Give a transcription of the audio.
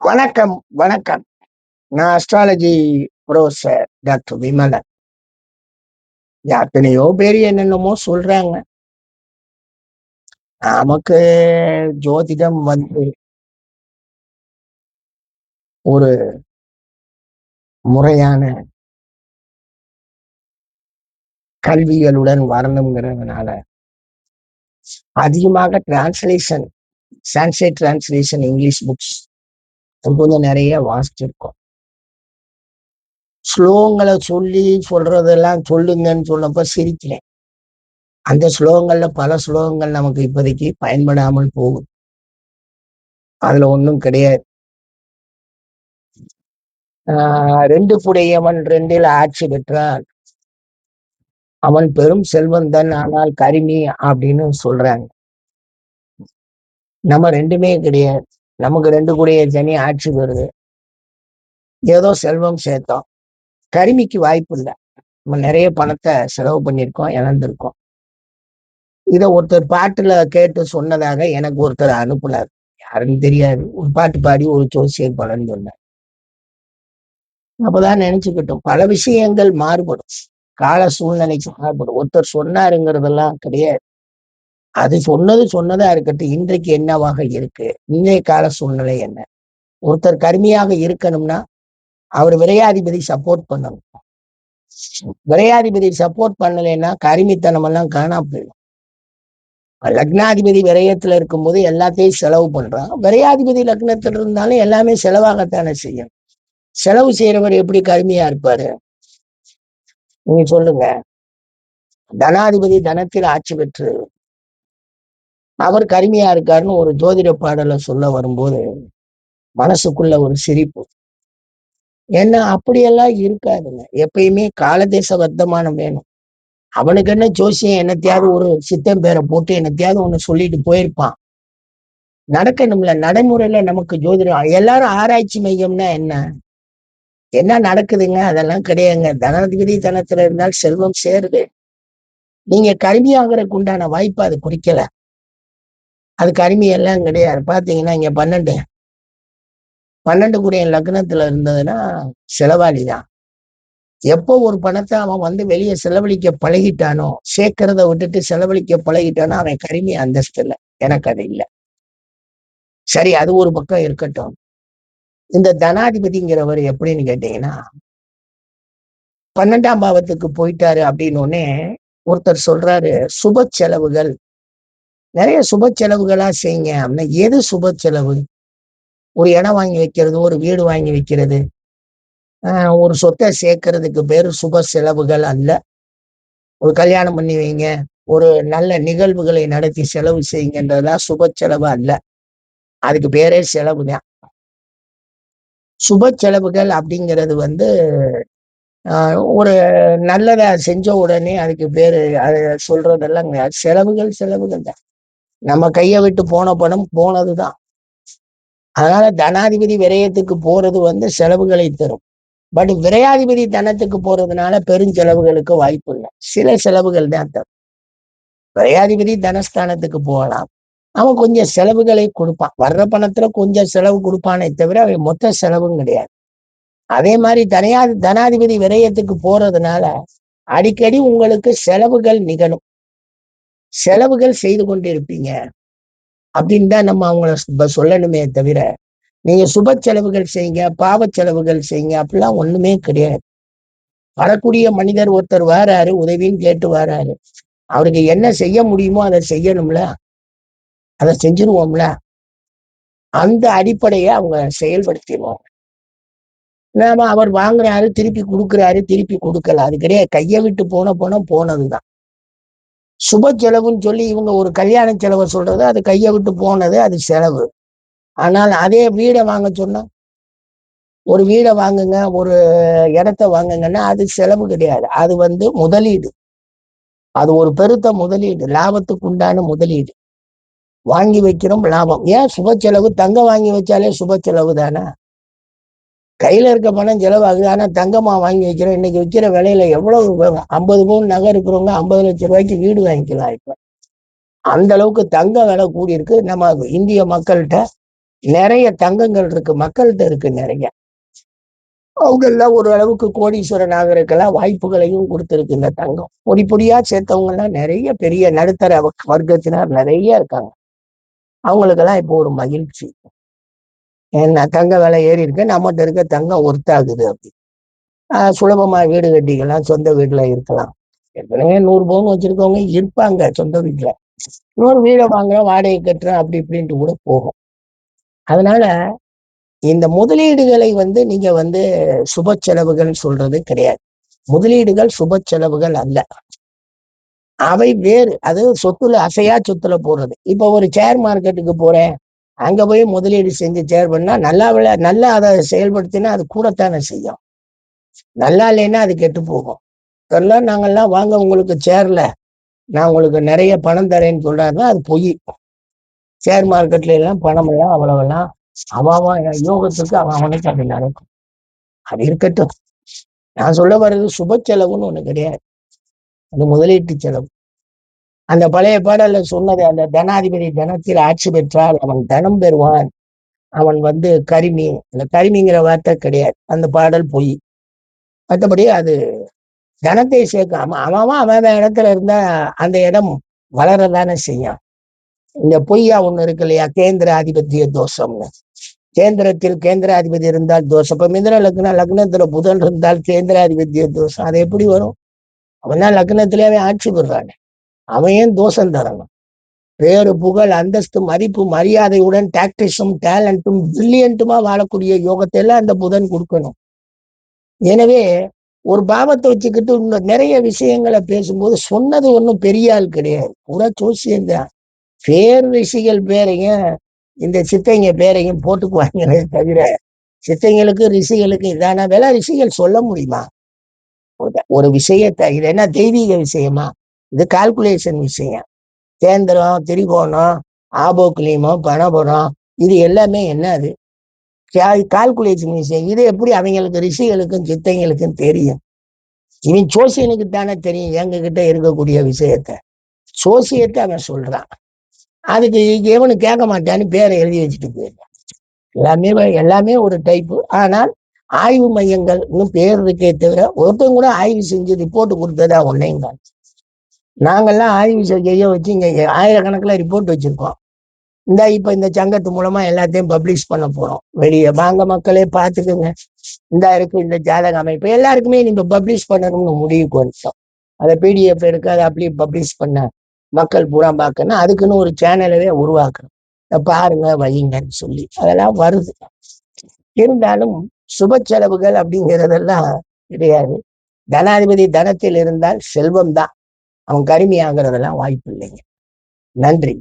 வணக்கம், வணக்கம். நான் அஸ்ட்ராலஜி புரொஃபசர் டாக்டர் விமலன். எத்தனையோ பேர் என்னென்னமோ சொல்றாங்க. நமக்கு ஜோதிடம் வந்து ஒரு முறையான கல்விகளுடன் வரணுங்கிறதுனால அதிகமாக translation Sanskrit translation English books கொஞ்சம் நிறைய வாசிச்சிருக்கோம். ஸ்லோகங்களை சொல்லி சொல்றதெல்லாம் சொல்லுங்கன்னு சொன்னப்ப சிரிக்கிறேன். அந்த ஸ்லோகங்கள்ல பல ஸ்லோகங்கள் நமக்கு இப்போதைக்கு பயன்படாமல் போகும் அதுல ஒண்ணும் கிடையாது. ஆஹ் ரெண்டு புடையவன் ரெண்டில் ஆட்சி பெற்றால் அவன் பெரும் செல்வந்தன் ஆனால் கருமி அப்படின்னு சொல்றாங்க. நம்ம ரெண்டுமே கிடையாது. நமக்கு ரெண்டு கூடிய சனி ஆட்சி பெறுது. ஏதோ செல்வம் சேர்த்தோம். கருமிக்கு வாய்ப்பு இல்ல. நம்ம நிறைய பணத்தை செலவு பண்ணியிருக்கோம், இழந்திருக்கோம். இத ஒருத்தர் பாட்டுல கேட்டு சொன்னதாக எனக்கு ஒருத்தர் அனுப்புனார். யாருன்னு தெரியாது. ஒரு பாட்டு பாடி ஒரு ஜோசியர் பலன் சொன்னார். அப்பதான் நினைச்சுக்கிட்டோம். பல விஷயங்கள் மாறுபடும். கால சூழ்நிலைக்கு மாறுபடும். ஒருத்தர் சொன்னாருங்கிறதெல்லாம் கிடையாது. அது சொன்னது சொன்னதா இருக்கட்டும். இன்றைக்கு என்னவாக இருக்கு? இன்றைய கால சூழ்நிலை என்ன? ஒருத்தர் கருமையாக இருக்கணும்னா, அவர் விரையாதிபதி சப்போர்ட் பண்ணணும். விரையாதிபதி சப்போர்ட் பண்ணலைன்னா கருமித்தனம் எல்லாம் காணாம போயிடும். லக்னாதிபதி விரயத்துல இருக்கும்போது எல்லாத்தையும் செலவு பண்றான். விரையாதிபதி லக்னத்துல இருந்தாலும் எல்லாமே செலவாகத்தானே செய்யும். செலவு செய்யறவர் எப்படி கருமையா இருப்பாரு? நீங்க சொல்லுங்க. தனாதிபதி தனத்தில் ஆட்சி பெற்று அவர் கருமையா இருக்காருன்னு ஒரு ஜோதிட பாடலை சொல்ல வரும்போது, மனசுக்குள்ள ஒரு சிரிப்பு. ஏன்னா அப்படியெல்லாம் இருக்காதுங்க. எப்பயுமே காலதேச வர்த்தமானம் வேணும். அவனுக்கு என்ன ஜோசியம் என்னத்தையாவது ஒரு சித்தம் பேரை போட்டு என்னத்தையாவது ஒண்ணு சொல்லிட்டு போயிருப்பான். நடக்கணும்ல. நடைமுறையில நமக்கு ஜோதிடம் எல்லாரும் ஆராய்ச்சி மையம்னா என்ன? என்ன நடக்குதுங்க? அதெல்லாம் கிடையாதுங்க. தனாதிபதி தனத்துல இருந்தால் செல்வம் சேருது. நீங்க கருமியாகிறதுக்கு உண்டான வாய்ப்பு அது குறிக்கல. அது கருமையெல்லாம் கிடையாது. பார்த்தீங்கன்னா, இங்க 12 12 கூடிய லக்னத்துல இருந்ததுன்னா, செலவாளி தான். எப்போ ஒரு பணத்தை அவன் வந்து வெளிய செலவழிக்க பழகிட்டானோ, சேர்க்கறத விட்டுட்டு செலவழிக்க பழகிட்டானோ, அவன் கருமி அந்தஸ்து இல்லை எனக்கு அது இல்ல. சரி அது ஒரு பக்கம் இருக்கட்டும். இந்த தனாதிபதிங்கிறவர் எப்படின்னு கேட்டீங்கன்னா 12ஆம் பாவத்துக்கு போயிட்டாரு அப்படின்னு ஒன்னே ஒருத்தர் சொல்றாரு, சுப செலவுகள். நிறைய சுப செலவுகளா செய்யுங்க அப்படின்னா, எது சுப செலவு? ஒரு இடம் வாங்கி வைக்கிறது, ஒரு வீடு வாங்கி வைக்கிறது. ஒரு சொத்த சேர்க்கறதுக்கு பேரு சுப செலவுகள் அல்ல. ஒரு கல்யாணம் பண்ணி வைங்க. ஒரு நல்ல நிகழ்வுகளை நடத்தி செலவு செய்யுங்கன்றதெல்லாம் சுப செலவு அல்ல. அதுக்கு பேரே செலவு தான். சுப செலவுகள் அப்படிங்கிறது வந்து, ஒரு நல்லத செஞ்ச உடனே அதுக்கு பேரு அது சொல்றதெல்லாம் செலவுகள் செலவுகள் தான். நம்ம கைய விட்டு போன பணம் போனது தான். அதனால தனாதிபதி விரயத்துக்கு போறது வந்து செலவுகளை தரும். பட் விரையாதிபதி தனத்துக்கு போறதுனால பெருஞ்செலவுகளுக்கு வாய்ப்பு இல்லை சில செலவுகள் தான் தரும். விரையாதிபதி தனஸ்தானத்துக்கு போகலாம். அவன் கொஞ்சம் செலவுகளை கொடுப்பான் வர்ற பணத்துல கொஞ்சம் செலவு கொடுப்பானே தவிர, அவன் மொத்த செலவும் கிடையாது. அதே மாதிரி தனியா தனாதிபதி விரயத்துக்கு போறதுனால, அடிக்கடி உங்களுக்கு செலவுகள் நிகழும். செலவுகள் செய்து கொண்டிருப்பீங்க. அப்படின்னு தான் நம்ம அவங்கள சொல்லணுமே தவிர, நீங்க சுப செலவுகள் செய்யுங்க, பாவ செலவுகள் செய்யுங்க அப்படிலாம் ஒண்ணுமே கிடையாது. வரக்கூடிய மனிதர் ஒருத்தர் வாராரு, உதவின்னு கேட்டு வாராரு. அவருக்கு என்ன செய்ய முடியுமோ அதை செய்யணும்ல. அத செஞ்சுருவோம்ல. அந்த அடிப்படையை அவங்க செயல்படுத்திடுவாங்க நாம அவர் வாங்குறாரு, திருப்பி கொடுக்குறாரு திருப்பி குடுக்கல. அது கிடையாது. கையை விட்டு போன போன போனதுதான். சுப செலவுன்னு சொல்லி இவங்க ஒரு கல்யாண செலவை சொல்றது, அது கையை விட்டு போனது, அது செலவு. ஆனால் அதே வீடை வாங்க சொன்னா, ஒரு வீடை வாங்குங்க, ஒரு இடத்த வாங்குங்கன்னா, அது செலவு கிடையாது. அது வந்து முதலீடு. அது ஒரு பெருத்த முதலீடு. லாபத்துக்கு உண்டான முதலீடு. வாங்கி வைக்கிறோம் லாபம். ஏன் சுப செலவு? தங்கம் வாங்கி வச்சாலே சுப செலவு தானே! கையில இருக்க பணம் செலவாகுது. ஆனா தங்கமா வாங்கி வைக்கிறோம். இன்னைக்கு விற்கிற விலையில எவ்வளவு வ 50 பவுன் நகை இருக்கிறவங்க ரூ. 50,00,000 வீடு வாங்கிக்கலாம் இப்ப. அந்த அளவுக்கு தங்க விலை கூடி இருக்கு நம்ம இந்திய மக்கள்கிட்ட நிறைய தங்கங்கள் இருக்கு மக்கள்கிட்ட இருக்கு நிறைய அவங்க எல்லாம் ஒரு அளவுக்கு கோடீஸ்வரன் ஆகிறதுக்கெல்லாம் வாய்ப்புகளையும் கொடுத்துருக்கு இந்த தங்கம் பொடி பொடியா சேர்த்தவங்க எல்லாம் நிறைய பெரிய நடுத்தர வர்க்கத்தினர் நிறைய இருக்காங்க அவங்களுக்கெல்லாம் இப்போ ஒரு மகிழ்ச்சி ஏன்னா தங்க விலை ஏறி இருக்கு நம்மகிட்ட இருக்க தங்கம் ஒர்த்தாகுது அப்படி. ஆஹ் சுலபமா வீடு கட்டிக்கலாம் சொந்த வீட்டுல இருக்கலாம். ஏற்கனவே நூறு பவுன் வச்சிருக்கவங்க இருப்பாங்க சொந்த வீட்டுல இன்னொரு வீடை வாங்குறோம் வாடகை கட்டுறோம் அப்படி இப்படின்ட்டு கூட போகும். அதனால இந்த முதலீடுகளை வந்து நீங்க வந்து சுப செலவுகள் சொல்றது கிடையாது. முதலீடுகள் சுப செலவுகள் அல்ல. அவை வேறு அது சொத்துல அசையா சொத்துல போடுறது. இப்ப ஒரு ஷேர் மார்க்கெட்டுக்கு போறேன். அங்க போய் முதலீடு செஞ்சு ஷேர் பண்ணா நல்லா விளை நல்லா அதை செயல்படுத்தினா அது கூடத்தானே செய்யும். நல்லா இல்லைன்னா அது கெட்டு போகும். இதெல்லாம் நாங்கெல்லாம் வாங்க உங்களுக்கு சேர்ல நான் உங்களுக்கு நிறைய பணம் தரேன்னு சொல்றாருன்னா அது பொய். ஷேர் மார்க்கெட்ல எல்லாம் பணம் எல்லாம் அவ்வளவெல்லாம் அவன் யோகத்துக்கு அவன் அவனுக்கு அப்படி நடக்கும். அது இருக்கட்டும். நான் சொல்ல வர்றது சுப செலவுன்னு ஒண்ணு கிடையாது. அது முதலீட்டு செலவு. அந்த பழைய பாடல்ல சொன்னது அந்த தனாதிபதி தனத்தில் ஆட்சி பெற்றால் அவன் தனம் பெறுவான். அவன் வந்து கரிமி. அந்த கரிமிங்கிற வார்த்தை கிடையாது. அந்த பாடல் பொய். மற்றபடி அது தனத்தை சேர்க்காம அவன் அவன் இடத்துல இருந்தா அந்த இடம் வளரதானே செய்யும். இந்த பொய்யா ஒண்ணு இருக்கு இல்லையா? கேந்திர ஆதிபத்திய தோஷம்னு. கேந்திரத்தில் கேந்திராதிபதி இருந்தால் தோஷம். இப்ப மிந்திர லக்ன லக்னத்துல புதன் இருந்தால் கேந்திராதிபத்திய தோஷம். அது எப்படி வரும்? அவன் தான் லக்னத்திலேயே ஆட்சி பெறான் அவன் ஏன் தோஷம் தரணும்? பேரு புகழ் அந்தஸ்து மதிப்பு மரியாதையுடன் டாக்டிஸும் டேலண்ட்டும் பிரில்லியன்ட்டுமா வாழக்கூடிய யோகத்தை எல்லாம் அந்த புதன் கொடுக்கணும். எனவே ஒரு பாவத்தை வச்சுக்கிட்டு நிறைய விஷயங்களை பேசும்போது சொன்னது ஒன்றும் பெரிய ஆள் கிடையாது. புற ஜோசியம்தான் பேர் ரிஷிகள் பேரையும் இந்த சித்தைங்க பேரையும் போட்டுக்குவாங்களே தவிர சித்தைங்களுக்கு ரிஷிகளுக்கு இதான? வேலை ரிஷிகள் சொல்ல முடியுமா? ஒரு விஷயத்தை இது என்ன தெய்வீக விஷயமா? இது கால்குலேஷன் விஷயம். கேந்திரம் திரிகோணம் ஆபோக்லீமம் பணபுரம் இது எல்லாமே என்ன அது? கால்குலேஷன் விஷயம். இது எப்படி அவங்களுக்கு ரிஷிகளுக்கும் சித்தைங்களுக்கும் தெரியும்? இவன் சோசியனுக்கு தானே தெரியும் எங்க கிட்ட இருக்கக்கூடிய விஷயத்த. சோசியத்தை அவன் சொல்றான். அதுக்கு எவனு கேட்க மாட்டான்னு பேரை எழுதி வச்சுட்டு போயிருக்கான் எல்லாமே எல்லாமே ஒரு டைப்பு ஆனால் ஆய்வு மையங்கள் இன்னும் பேர் இருக்கே தவிர ஒருத்தவங்க கூட ஆய்வு செஞ்சு ரிப்போர்ட் கொடுத்ததா ஒன்னையும் காட்சி நாங்கெல்லாம் ஆய்வு செய்ய வச்சு இங்க ஆயிரக்கணக்கில் ரிப்போர்ட் வச்சுருக்கோம். இந்த இப்ப இந்த சங்கத்து மூலமா எல்லாத்தையும் பப்ளிஷ் பண்ண போறோம். வெளியே வாங்க மக்களே பார்த்துக்குங்க இந்த இருக்கு இந்த ஜாதக அமைப்பு. எல்லாருக்குமே நீங்க பப்ளிஷ் பண்ணணும்னு முடிவு கொஞ்சம் அதை பிடிஎஃப் எடுக்க அதை அப்படியே பப்ளிஷ் பண்ண மக்கள் பூரா பார்க்கணும். அதுக்குன்னு ஒரு சேனலவே உருவாக்கணும் பாருங்க வைங்கன்னு சொல்லி. அதெல்லாம் வருது. இருந்தாலும் சுப செலவுகள் அப்படிங்கிறதெல்லாம் கிடையாது. தனாதிபதி தனத்தில் இருந்தால் செல்வம் தான். அவன் கருமையாகிறதெல்லாம் வாய்ப்பு இல்லைங்க. நன்றி.